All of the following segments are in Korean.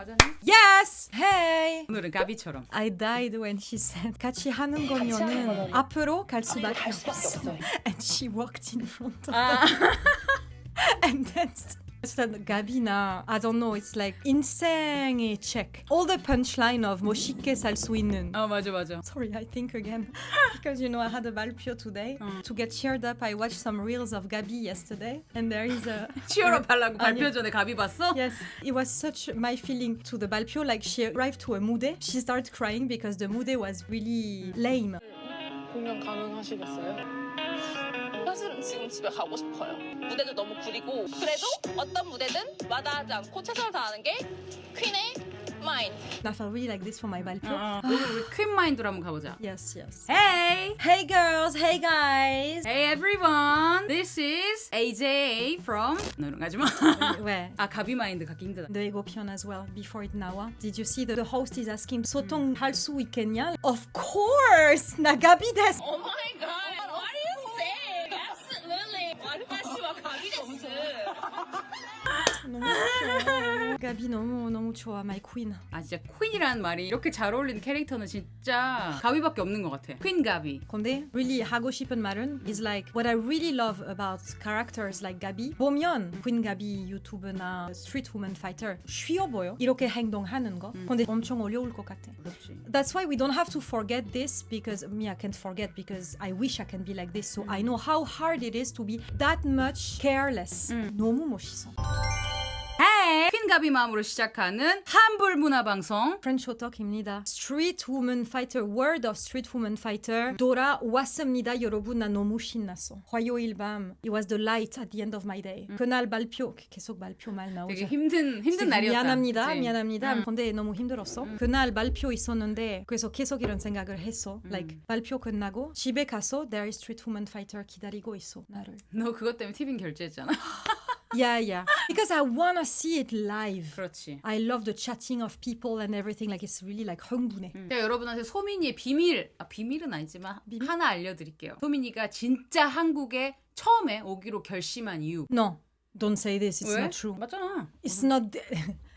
맞았니? Yes! Hey! 오늘은 가비처럼. I died when she said 같이 하는 거면은 앞으로 갈 수밖에 없어. And she walked in front of 아. and then said 가비나 I don't know it's like 인생의 책 all the punchline of 멋있게 살 수 있는 어 맞아 맞아. Sorry, I think again because you know I had a 발표 today to get cheered up. I watched some reels of Gabi yesterday, and there is a 치열업 하려고 아니. 발표 전에 가비 봤어? Yes, it was such my feeling to the 발표. Like she arrived to a mude, she started crying because the mude was really lame. 공연 가능하시겠어요? 사실은 지금 집에 가고 싶어요. 무대도 너무 구리고 그래도 어떤 무대든 마다하지 않고 최선을 다하는 게 퀸의 마인드. I felt really like this for my 발표. 어, 오늘 우리 퀸 마인드로 한번 가보자. Yes, yes. Hey! Hey girls, hey guys. Hey everyone! This is AJ from 너는 가지마. 왜? 아 가비 마인드 갖기 힘들다. The ego pion as well before it 나와. Did you see the, the host is asking 소통 할 수 있겠냐? Of course. 나 가비 됐어. Oh my god, what are you saying? Absolutely. 완다시와 가비 점수. 너무 좋아. 가비 너무 너무 좋아, my queen. 아 진짜 퀸이라는 말이 이렇게 잘 어울리는 캐릭터는 진짜 가비밖에 없는 것 같아. 퀸 가비. 근데 really 하고 싶은 말은 is like what I really love about characters like 가비 보면 퀸 가비 유튜브나 스트리트 우먼 파이터 쉬워 보여 이렇게 행동하는 거 근데 엄청 어려울 것 같아 그렇지. That's why we don't have to forget this because me I can't forget because I wish I can be like this so I know how hard it is to be that much careless 너무 멋있어! 퀸 가비 마음으로 시작하는 한불 문화 방송. 프렌치 호떡입니다. Street Woman Fighter, World of Street Woman Fighter 돌아왔습니다. 여러분 나 너무 신났어. 화요일 밤 It was the light at the end of my day. 그날 발표 계속 발표 말 나오죠. 되게 힘든 힘든 날이었다. 미안합니다. 그치? 미안합니다. 응. 근데 너무 힘들었어. 그날 발표 있었는데 그래서 계속 이런 생각을 했어. Like 발표 끝나고 집에 가서 There is Street Woman Fighter 기다리고 있어. 나를. 너 그것 때문에 티빙 결제했잖아. Yeah, yeah. Because I wanna see it live. 그렇지. I love the chatting of people and everything. Like it's really like 흥분해. 제가 여러분한테 소민이의 비밀, 아, 비밀은 아니지만 하나 알려드릴게요. 소민이가 진짜 한국에 처음에 오기로 결심한 이유. No, don't say this. It's 왜? not true. 맞잖아. It's not.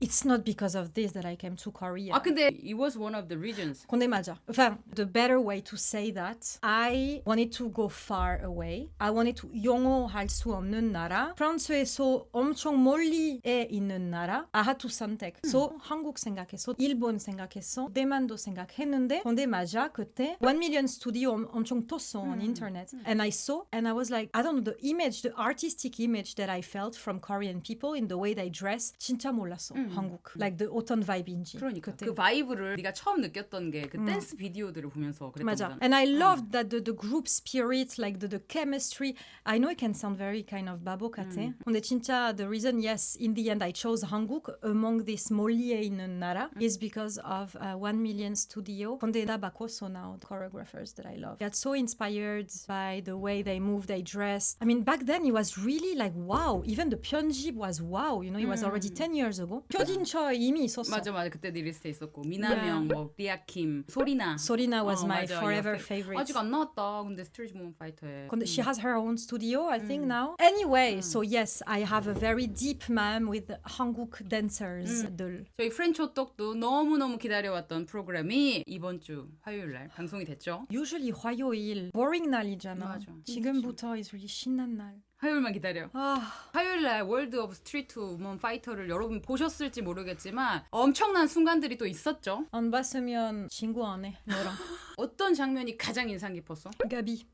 It's not because of this that I came to Korea. 아 근데 it was one of the reasons. 근데 맞아. Enfin, the better way to say that, I wanted to go far away. I wanted to 영어할 수 없는 나라. 프랑스에서 엄청 멀리에 있는 나라. I had to 선택. So 한국 생각했어, 일본 생각했어, 대만도 생각했는데 근데 맞아 그때 1 million studio 엄, 엄청 떴어 on internet. And I saw and I was like, I don't know the image, the artistic image that I felt from Korean people in the way they dress. 진짜 몰랐어 한국. Like the autumn vibe인지. 그러니까 그때. 그 바이브를 네가 처음 느꼈던 게 그 댄스 비디오들을 보면서 그랬던 맞아. 거잖아. And I loved that the, the group spirit, like the, the chemistry. I know it can sound very kind of babo 같아. 근데 진짜 the reason, yes, in the end I chose 한국 among this 멀리에 있는 나라 is because of uh, One Million Studio. 근데 나 바꿨어 now, the choreographers that I love. Got so inspired by the way they move, they dress. I mean, back then it was really like wow. Even the 편집 was wow. You know, it was already 10 years ago. 표진처 이미 있었어. 맞아 맞아 그때 네 리스트에 있었고 미나명, 뭐 리아킴, 소리나. 소리나 was 어, my 맞아, forever your fa- favorite. 아직 안 나왔다. 근데 스트리트 모먼 파이터에. 근데 she has her own studio, I think now. Anyway, so yes, I have a very deep mom with 한국 dancers들. 저희 프렌치 호떡도 너무너무 기다려왔던 프로그램이 이번 주 화요일 날 방송이 됐죠. Usually 화요일 boring 날이잖아. 맞아. 지금부터 is really 신난 날. 화요일만 기다려. 아, 화요일 날 월드 오브 스트리트 우먼 파이터를 여러분 보셨을지 모르겠지만 엄청난 순간들이 또 있었죠. 안 봤으면 친구 안 해. 너랑. 어떤 장면이 가장 인상 깊었어? Gabi.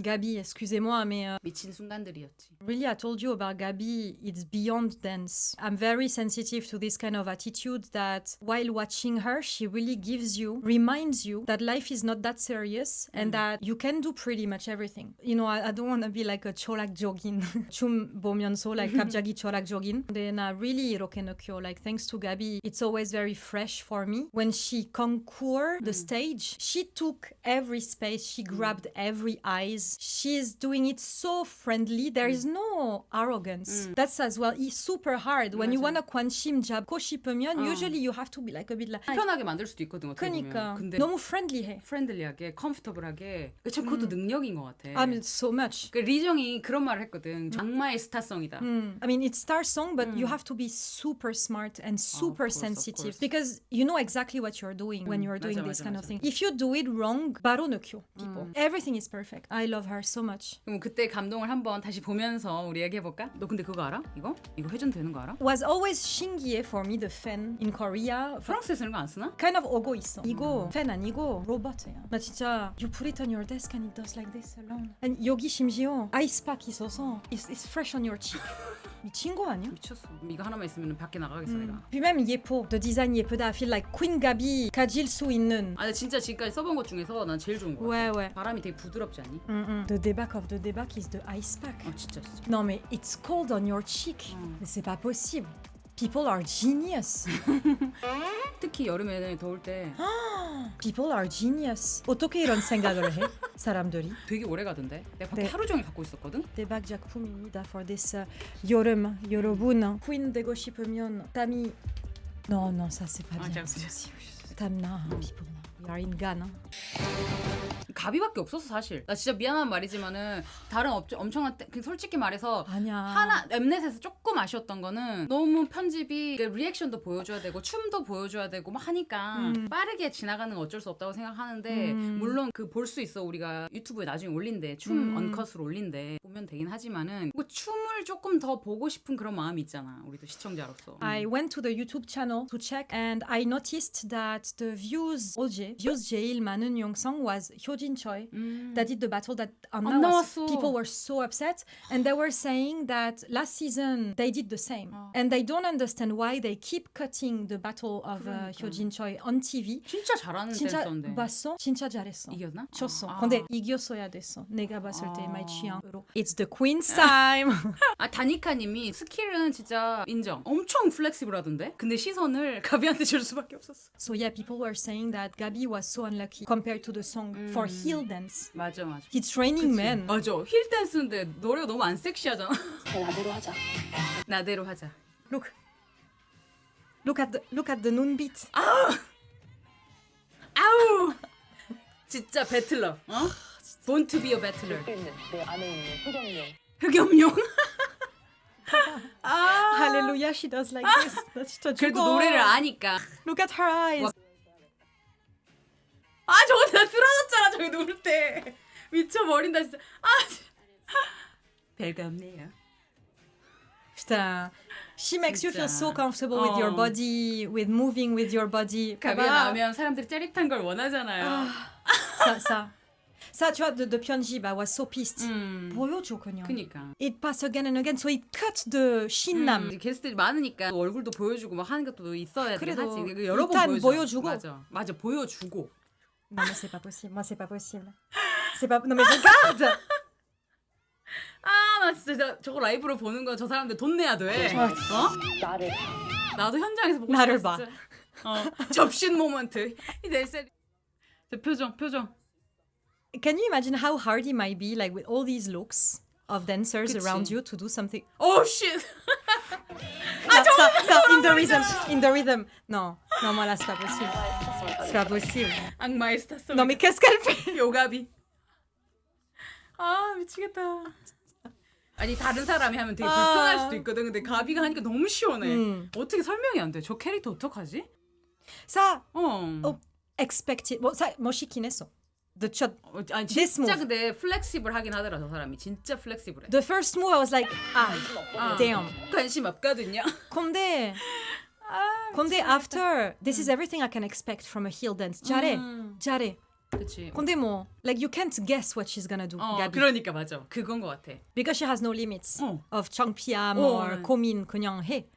Gabi, excusez-moi, mais euh, 미친 순간들이었지. really, I told you about Gabi. It's beyond dance. I'm very sensitive to this kind of attitude that while watching her, she really gives you, reminds you that life is not that serious and that you can do pretty much everything. You know, I, I don't want to be like a cho락 jogin. 춤 보면서 like 갑자기 chorak jogin. Then I really 이렇게 느껴. Like thanks to Gabi, it's always very fresh for me. When she conquered the stage, she took every space, she grabbed every eyes. is. She's doing it so friendly. There is no arrogance. That's as well i- super hard. When you 맞아. wanna 관심 잡고 싶으면 usually you have to be like a bit like. 편하게 만들 수도 있거든 어떻게 그러니까 보면. 근데 너무 friendly해. 프렌들리하게 컴포터블하게 참 그것도 능력인 것 같아. I mean, so much. 그 리정이 그런 말을 했거든. 악마의 스타성이다. Mm. I mean, it's star song, but you have to be super smart and super course, of sensitive course. because you know exactly what you're doing when you're doing 맞아, this 맞아, kind 맞아. of thing. If you do it wrong, 바로 느껴 people. Everything is perfect. I love her so much. 그럼 그때 감동을 한번 다시 보면서 우리 얘기해 볼까? 너 근데 그거 알아? 이거? 이거 회전 되는 거 알아? Was always 신기해 for me the fan in Korea. 프랑스에서 이런 거안 쓰나? kind of 오고 있어. 이거 팬 아니고 로봇이야. 나 진짜 you put it on your desk and it does like this alone. And 여기 심지어 아이스팩 있어서 it's, it's fresh on your cheek. 미친 거 아니야? 미쳤어. 이거 하나만 있으면 밖에 나가겠어 내가. Puis même 예뻐. The design 예쁘다. I feel like Queen Gabi 가질 수 있는. 아 진짜 지금까지 써본 것 중에서 난 제일 좋은 거 같아. 왜 왜? 바람이 되게 부드럽지 않니? Mm, mm. The débac of the débac is the ice pack. 어 진짜 진짜. Non mais it's cold on your cheek. Mais c'est pas possible. People are genius. 특히 여름에는 더울 때 People are genius. 어떻게 이런 생각을 해? 사람들이. 되게 오래 가던데. 내가 밖에 네. 하루 종일 갖고 있었거든. 대박 작품입니다 for this uh, 여름 여러분 퀸 되고 싶으면 땀이 non non ça c'est pas 아, bien 잠깐만. 땀나 people we are 인간 가비밖에 없었어 사실. 나 진짜 미안한 말이지만은 다른 업체 엄청난 때- 그 솔직히 말해서 아니야. 하나 엠넷에서 조금 아쉬웠던 거는 너무 편집이 그 리액션도 보여줘야 되고 춤도 보여줘야 되고 막 하니까 음. 빠르게 지나가는 건 어쩔 수 없다고 생각하는데 물론 그 볼 수 있어. 우리가 유튜브에 나중에 올린대. 춤 음. 언컷으로 올린대. 보면 되긴 하지만은 뭐 춤을 조금 더 보고 싶은 그런 마음이 있잖아 우리도 시청자로서. I went to the YouTube channel to check and I noticed that the views 어제 views 제일 많은 영상 was 효진 Choi 음. that did the battle that 안 안 나왔어. 나왔어. People were so upset and they were saying that last season they did the same 어. and they don't understand why they keep cutting the battle of uh, 그러니까. 효진 Choi on TV. 진짜 잘하는 진짜 댄서인데 봤어? 진짜 잘했어. 이겼나? 졌어. 아. 근데 이겼어야 됐어. 내가 봤을 때 아. my 취향으로. It's the queen's time. 아 다니카님이 스킬은 진짜 인정 엄청 플렉시블하던데 근데 시선을 가비한테 줄 수밖에 없었어 so yeah, people were saying that Gabi was so unlucky compared to the song for heel dance. 맞아 맞아 It's raining men. 맞아 힐 댄스인데 노래가 너무 안 섹시하잖아 나대로 하자. 나대로 하자 Look. Look at the look at the 눈빛. 아우 진짜 배틀러 어? Born to be a battler 있는 내 안에 있는 흑염룡. 흑염룡 아 Hallelujah, she does like this. 나 진짜 그래도 죽어. 노래를 아니까 Look at her eyes. 아 저거 나 쓰러졌 잖아 저기 누울 때 미쳐버린다 진짜 아 별거 없네요 putain. She makes you feel so 진짜. comfortable with your 어. body, with moving with your body. 봐봐. 나오면 사람들이 짜릿한 걸 원하잖아요 ça, ça. Ça, tu vois, de, de Pyonji, bah, was so pissed. 음 보여줘, 그냥. 그니까 It passed again and again, so it cut the 신남. 음, 게스트들이 많으니까 얼굴도 보여주고 막 하는 것도 있어야 그래도 하지. 그 여러 번 보여줘. 보여주고. 맞아, 맞아 보여주고. Non, mais c'est pas possible. Moi, c'est pas possible. C'est pas. Non, mais regarde! 아 나 진짜 저, 저거 라이브로 보는 거 저 사람들 돈 내야 돼. 아, 어? 나를 나도 현장에서 보고 나를 싶어, 봐. 진짜. 어 접신 모먼트. 이내 셀. 저 표정 표정. Can you imagine how hard it might be, like, with all these looks of dancers 그치. around you to do something? 오 쉣. Ah, ça, in the rhythm, in the rhythm. Non, non, moi là, c'est pas possible. C'est pas possible. 악마의 스타성. Non, mais qu'est-ce qu'elle fait? 요가비. 아 미치겠다. 아니 다른 사람이 하면 되게 아. 불편할 수도 있거든. 근데 가비가 하니까 너무 시원해. 음. 어떻게 설명이 안 돼? 저 캐릭터 어떡하지? Ça, 어. oh, expected. Bon, ça, moi, 시킨 했어. The. 어, 아니 This 진짜 move. 근데 플렉시블 하긴 하더라 저 사람이 진짜 플렉시블해. The first move, I was like, ah, 아, damn. 관심 없거든요. 근데, 근데 after, this is everything I can expect from a heel dance. 잘해, 잘해. 그렇지. 근데 뭐, like you can't guess what she's gonna do, 어, Gabi. 그러니까 맞아. 그건 것 같아. Because she has no limits 어. of 청피암 어, or 네. 고민 그냥 해.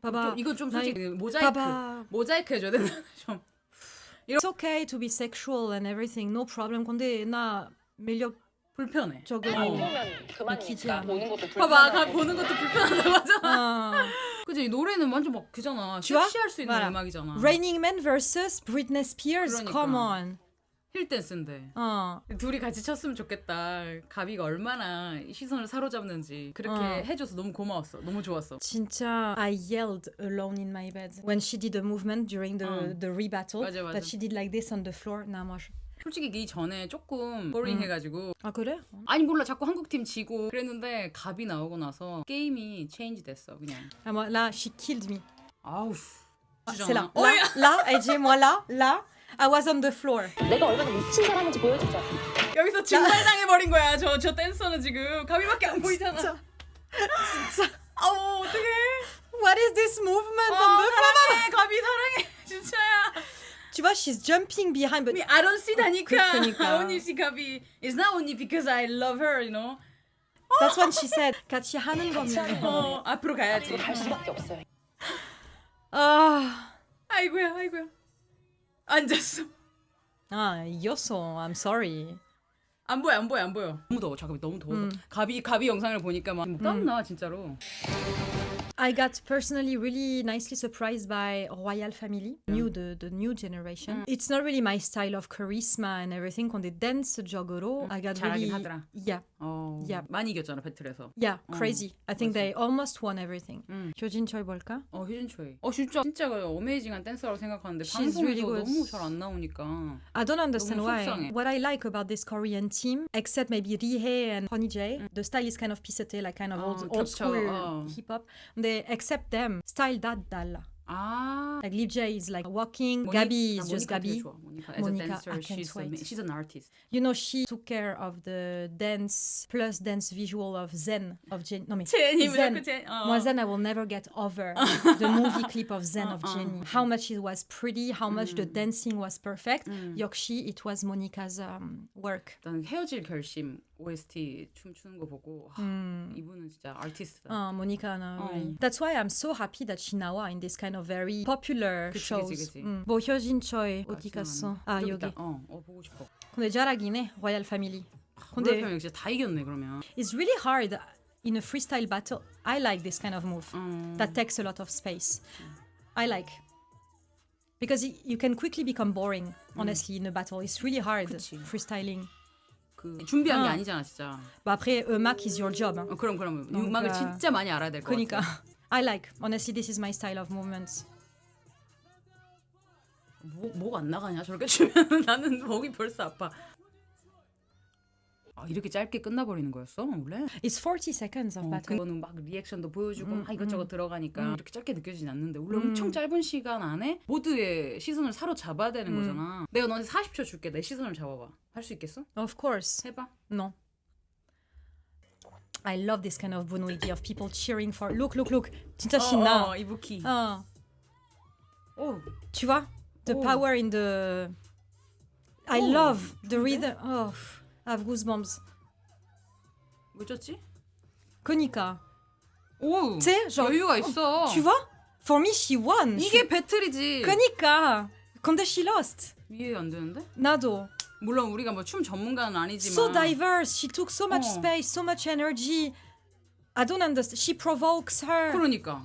봐봐. 좀, 이건 좀나 솔직히 모자이크 봐봐. 모자이크 해줘야 된다 좀. It's okay to be sexual and everything, no problem. 근데 나 매력 불편해. 저거 안 어. 보면 그만이니까 않아. 보는 것도 봐봐, 가, 불편하고 보는 것도 불편하다고 하잖아. 아. 그지 이 노래는 완전 막 그잖아. 좋아? 섹시할 수 있는 봐라. 음악이잖아. Raining Man versus Britney Spears. 그러니까. Come on. 힐 댄스인데. 어. 둘이 같이 쳤으면 좋겠다. 가비가 얼마나 시선을 사로잡는지 그렇게 어. 해줘서 너무 고마웠어. 너무 좋았어. 진짜 I yelled alone in my bed when she did a movement during the 어. the rebattle 맞아, 맞아. that she did like this on the floor. 나 뭐. 솔직히 이 전에 조금 보링 해가지고 아 그래? 아니 몰라 자꾸 한국 팀 지고 그랬는데 갑이 나오고 나서 게임이 체인지 됐어 그냥. Ah, moi, là, she killed me. 아우. Ah. C'est là. 어, Là, là, elle dit moi là, là. I was on the floor. 내가 얼마나 미친 사람인지 보여주자. 여기서 증발당해 버린 거야. 저 저 댄서는 지금 가비밖에 안 보이잖아. 진짜. 아우 어떡해. What is this movement 아, on the floor? 사랑해 가비 사랑해 진짜야. Tu vois, she's jumping behind, but I don't see 다니까. 그러니까. I only see 가비. It's not only because I love her, you know. that's when she said 같이 하는 같이 하는 거면. 거. 어 앞으로 가야지. 갈 수밖에 없어요. 아, 아이고야 아이고야. 앉았어. 아 이겼어. I'm sorry. 안 보여 안 보여 안 보여. 너무 더워 잠깐 너무 더워. 음. 가비 가비 영상을 보니까 막 땀나 진짜로. I got personally really nicely surprised by Royal Family, new the, the new generation. It's not really my style of charisma and everything. 근데 dance 적으로 I got 잘하긴 really 하더라. yeah 어. Yeah. 많이 이겼잖아 배틀에서. yeah crazy. I think 맞아. they almost won everything. 음. 효진철 볼까? 어 효진초이. 어 진짜 진짜 어메이징한 댄서라고 생각하는데 She's 방송에서 really good. 너무 잘 안 나오니까. I don't understand 너무 why. 속상해. What I like about this Korean team, except maybe Rihye and Honey J, the style is kind of pisete, like kind of 어, old, old 겹쳐, school 어. hip hop. They except them, style that 달라. 아. Like Lip J is like walking, 모니- Gabby 나 is just 모니카 되게 Gabby. 좋아. 모니카 as 모니카, a dancer, I can't she's, wait. a, she's an artist. You know, she took care of the dance plus dance visual of Zen of Jenny. No, mais 제니 Zen. 무조건 제니. 어. Moi, Zen, I will never get over the movie clip of Zen of Jenny. How much it was pretty, how much the dancing was perfect. 역시 it was Monica's um, work. 나는 헤어질 결심 OST 춤추는 거 보고 와, 음. 이분은 진짜 아티스트다. Uh, Monica, no, 어. really. That's why I'm so happy that she now are in this kind of very popular 그치, shows. 그치, 그치. 음. 뭐 효진 초이 어디 아, 갔어? 생각나네. 아 저기 여기. 있다. 어, 어 보고 싶어. 근데 잘하긴 해. Royal Family. 근데 근데 형 진짜 다 이겼네 그러면. it's really hard in a freestyle battle. I like this kind of move 음. that takes a lot of space. I like because y- you can quickly become boring. Honestly, in a battle, it's really hard 그치. freestyling. 그 준비한 게 어. 아니잖아 진짜. But après, 음악 is your job. hein. 어, 그럼 그럼 그러니까- 음악을 진짜 많이 알아야 될 것 그러니까 같아. I like. Honestly, this is my style of movements. 뭐뭐안 나가냐 저렇게 추면 나는 목이 벌써 아파. 아 이렇게 짧게 끝나버리는 거였어 원래? It's 40 seconds of 어, battle. 그거는 막 리액션도 보여주고 음, 막 이것저것 들어가니까 이렇게 짧게 느껴지진 않는데 원래 엄청 짧은 시간 안에 모두의 시선을 사로잡아야 되는 음. 거잖아. 내가 너한테 40초 줄게. 내 시선을 잡아봐. 할 수 있겠어? Of course. 해봐. No. I love this kind of 분위기 of people cheering for. Look, look, look. 진짜 신나. 어, 어, 이부키. 어. 오, Tu vois? The Oh. power in the. I Oh, love the 좋은데? rhythm. Oh, I have goosebumps. 뭐 졌지? 그니까. 오, 쟤, 저- 여유가 있어. Tu vois? For me, she won. 이게 배틀이지. 그니까. 근데 she lost. 이해 안 되는데? 나도. 물론 우리가 뭐 춤 전문가는 아니지만. So diverse. She took so much 어. space, so much energy. I don't understand. She provokes her. 그러니까.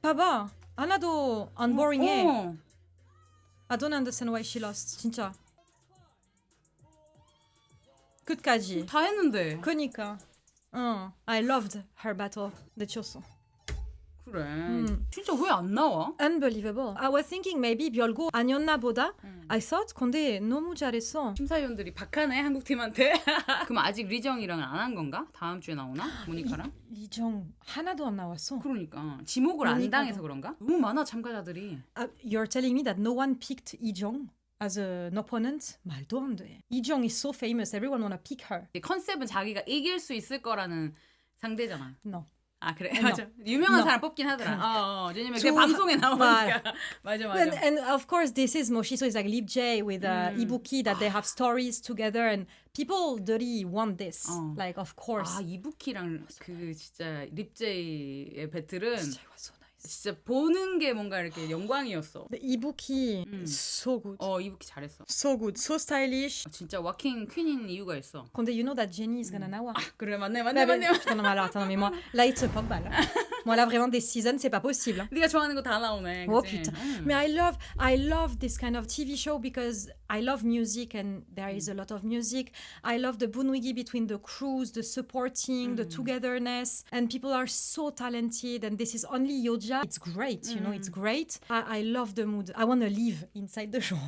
봐봐. 하나도 안 boring해. 어. I don't understand why she lost. 진짜. 끝까지. 다 했는데. 그니까. 어. I loved her battle. 내 쳤어. 그래. 음. 진짜 왜 안 나와? Unbelievable. I was thinking maybe 별거 아니었나 보다. I thought 근데 너무 잘했어. 심사위원들이 박하네 한국 팀한테. 그럼 아직 리정이랑 안 한 건가? 다음 주에 나오나? 모니카랑? 이정 하나도 안 나왔어. 그러니까 지목을 안 모니카도. 당해서 그런가? 너무 많아 참가자들이. Uh, you're telling me that no one picked 이정 as an opponent? 말도 안 돼. 이정 is so famous. Everyone wanna pick her. 컨셉은 자기가 이길 수 있을 거라는 상대잖아. No. 아 그래 No. 맞아. 유명한 No. 사람 뽑긴 하더라. 어, 어. 왜냐면 그 조- 방송에 나오니까. 맞아 맞아. And, and of course, this is Moshiso is like Lip J with uh, Mm. Ibuki that they have stories together, and people really want this. 어. Like, of course. 아 이부키랑 그 진짜 립제이의 배틀은 was so nice. 진짜 보는 게 뭔가 이렇게 영광이었어. The ibuki, 음. so good. 어 이북이 잘했어. So good, so stylish. 진짜 워킹 퀸인 이유가 있어. 근데 you know that Jenny is gonna now. 그래 맞네 Bah, 맞네 bah, 맞네. putain, non, mais alors, attends, non, mais moi, là, it's a pogba, là. moi, là, vraiment, des seasons, c'est pas possible. hein. 네가 좋아하는 거 다 나오네. Oh 그치? putain. 음. Mais I love I love this kind of TV show because I love music and there is a lot of music. I love the bunwigi between the crews, the supporting, the togetherness, and people are so talented. And this is only Yoja. it's great, you know, it's mm. great. I, I love the mood. I want to live inside the show.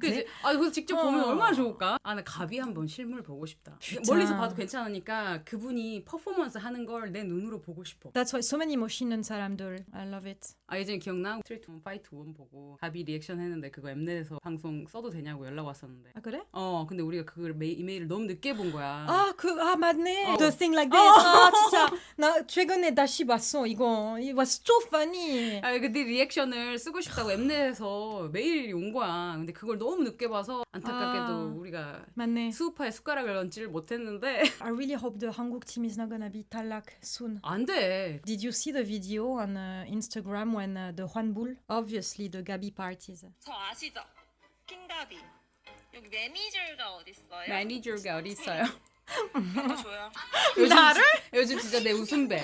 그지? 아 그래서 직접 보면 어. 얼마나 좋을까? 아 나 가비 한번 실물 보고 싶다. 진짜. 멀리서 봐도 괜찮으니까 그분이 퍼포먼스 하는 걸 내 눈으로 보고 싶어. That's why so many in 사람들. I love it. 아 예전에 기억나? 스트리트 원 파이트 원 보고 가비 리액션 했는데 그거 엠넷에서 방송 써도 되냐고 연락 왔었는데. 아 그래? 어 근데 우리가 그걸 메, 이메일을 너무 늦게 본 거야. 아, 그, 아, 맞네. 어. The thing like this. 아, 진짜. 나 최근에 다시 봤어, 이거. It was so funny. 아, 근데 리액션을 쓰고 싶다고 엠넷에서 메일이 온 거야. 근데 그걸 너무 늦게 봐서 안타깝게도 아. 우리가 맞네. 수우파에 숟가락을 얹지를 못했는데 I really hope the 한국 team is not gonna be 탈락 soon. 안 돼. Did you see the video on uh, Instagram when uh, the Hwanbul? Obviously, the Gabi parties. 저 아시죠? 킹가비. 여기 매니저가 어딨어요? 매니저가 어디 있어요? 줘요. 요즘, 요즘 진짜 내 웃음배.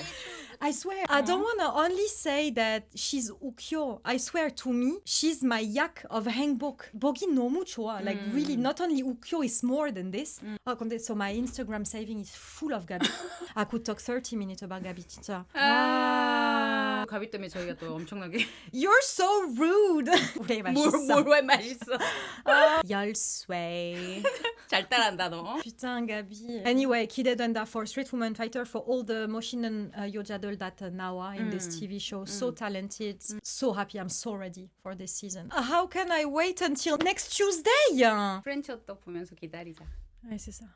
I swear, I don't wanna only say that she's ukyo. I swear to me, she's my yak of 행복. 보기 너무 좋아. Like really, not only ukyo is more than this. 아, 근데 so my Instagram saving is full of Gabi. I could talk 30 minutes about Gabi, 진짜. 아, 가비 때문에 저희가 또 엄청나게 You're so rude. 우리 맛있어. 뭘왜 맛있어? 열쇠. 잘 따라한다 너. Putain, Gabi. Anyway, 기대된다 for Street Woman Fighter for all the 모시는 uh, 여자들 that uh, 나와 in this TV show. So talented. So happy. I'm so ready for this season. Uh, how can I wait until next Tuesday? 프렌치 호떡 보면서 기다리자. Ouais, c'est ça.